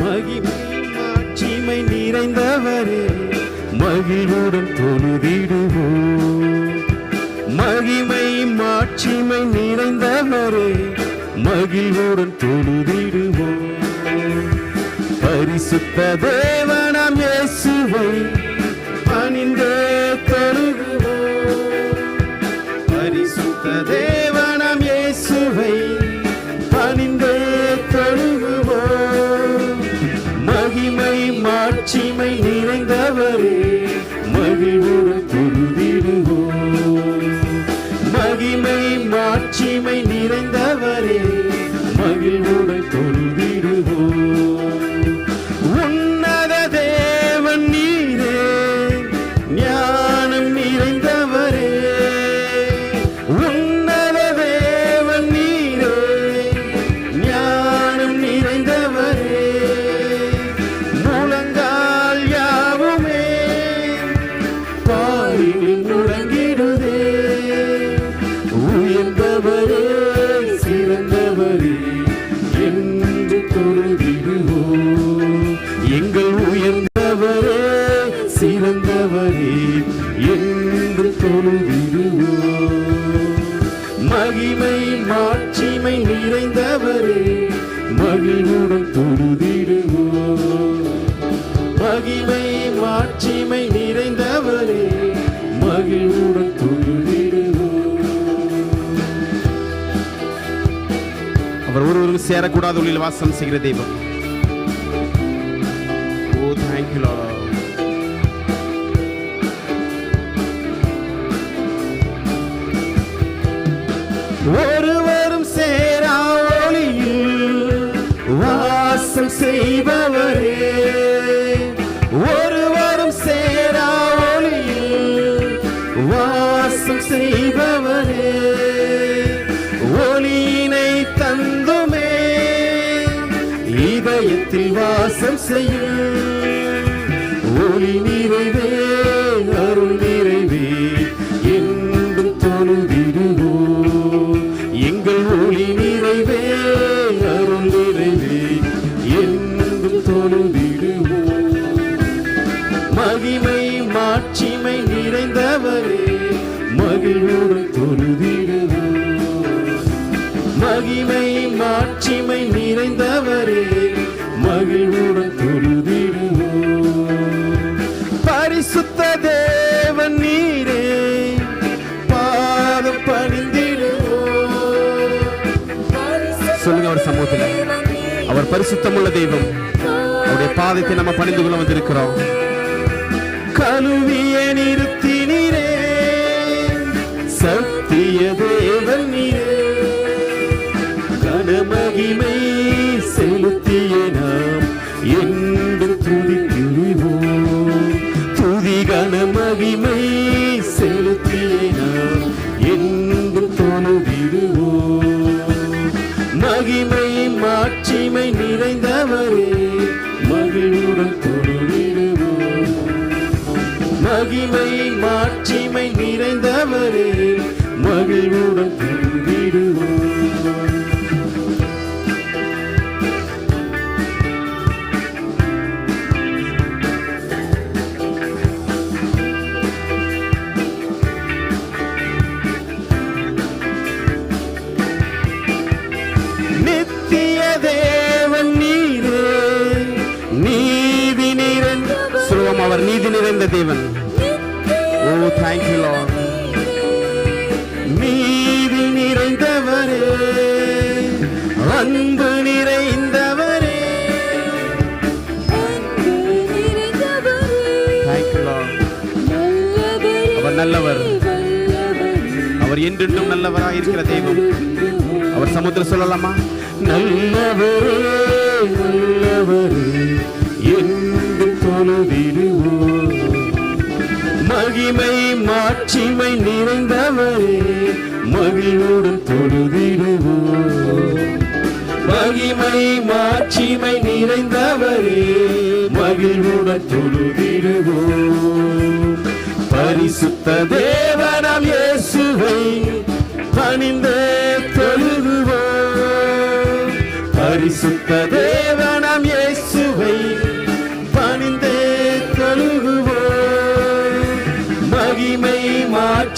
மகிமை மாட்சிமை நிறைந்தவரே மகிழ்வுடன் தொழுதிடுவோம். மகிமை மாட்சிமை நிறைந்தவரே மகிழ்வுடன் தொழுதிடுவோம். பரிசுத்த தேவனாம் இயேசுவை பணிந்தே தொழுகு. மகிமை நிறைந்தவரே. மகிமை மாட்சிமை நிறைந்தவரே மகிழ்வுடன் தொழுதிடுவோம் மகிமை மாட்சிமை நிறைந்தவரே மகிழ்வுடன் தொழுதிடுவோம் அவர் ஒருவரும் சேரக்கூடாத ஒளியில் வாசம் செய்கிற தெய்வம். ஓ தேங்க்யூ லார்ட் செய்பவரே. ஒருவரும் சேரா ஒளியில் வாசம் செய்பவரே. ஒளியினை தந்துமே இதயத்தில் வாசம் செய்யும். ஒளி நிறைவே அருள். மகிமை மாட்சிமை நிறைந்தவரே மகிழ்வுடன் தொழுதிடுவோம் பரிசுத்த தேவன் நீரே பாதம் பணிந்திடுவோம். சொல்லுங்க அவர் சமூகத்தில். அவர் பரிசுத்தமுள்ள தெய்வம். அவருடைய பாதத்தை நம்ம பணிந்து கொள்ள வந்திருக்கிறோம். கழுவிய நிறுத்தினீரே சத்திய தேவன் நீரே. மகிமை செலுத்திய நாம். என்று துதித்திடுவோம் துதி கனமகிமை செலுத்திய நாம். என்று தொழுதிடுவோம். மகிமை மாட்சிமை நிறைந்தவரே மகிழுடன் தொழுதிடுவோம். மகிமை மாட்சிமை நிறைந்தவரே மகிழ்வுடன் அவர் நீதி நிறைந்த தேவன். ஓ தேங்க்யூ லார்ட் நீதி நிறைந்தவரே அன்பு நிறைந்தவரே. தேங்க்யூ லார்ட் அவர் நல்லவர். அவர் என்றென்றும் நல்லவராக இருக்கிற தெய்வம் அவர் சமுத்திரம் சொல்லலாமா? நல்லவரே நல்லவரே மாட்சிமை நிறைந்தவரே மகிழ்வுடன் தொழுதிடுவோம் மகிமை மாட்சிமை நிறைந்தவரே மகிழ்வுடன் தொழுதிடுவோம் பரிசுத்த தேவனம் இயேசுவை பணிந்தே தொழுதுவோம் பரிசுத்த தேவனம் இயேசுவை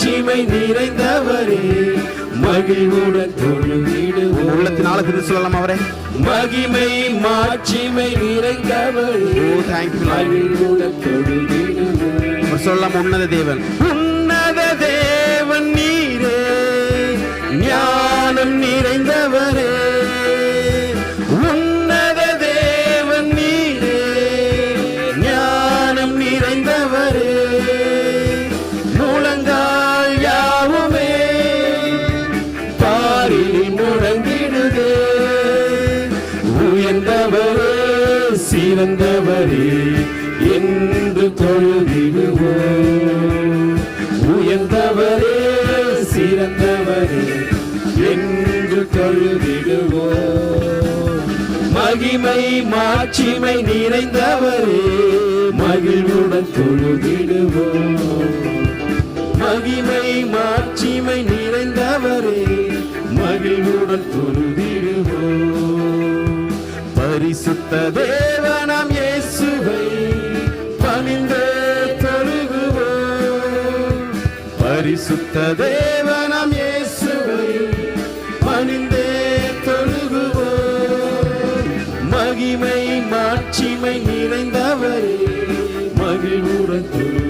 மாட்சிமை நிறைந்தவரே மகிழ்வுடன் தொழுதிடுவோம். உள்ளத்தின் ஆழத்தில் சொல்லலாம் அவரே? மகிமை மாட்சிமை நிறைந்தவரே தேங்க்யூ மகிழ்வுடன் அவர் சொல்லலாம் உன்னத தேவன். சிறந்தவரே என்று தொழுதிடுவோம். உயர்ந்தவரே சிறந்தவரே என்று தொழுதிடுவோம். மகிமை மாட்சிமை நிறைந்தவரே மகிழ்வுடன் தொழுதிடுவோம். மகிமை மாட்சிமை நிறைந்தவரே மகிழ்வுடன் தொழு பரிசுத்த தேவனம் இயேசுவை பணிந்து தொழுகுவோம். பரிசுத்த தேவனம் இயேசுவை பணிந்தே தொழுகுவோம். மகிமை மாட்சிமை நிறைந்தவரே மகிழ்வுற தொழு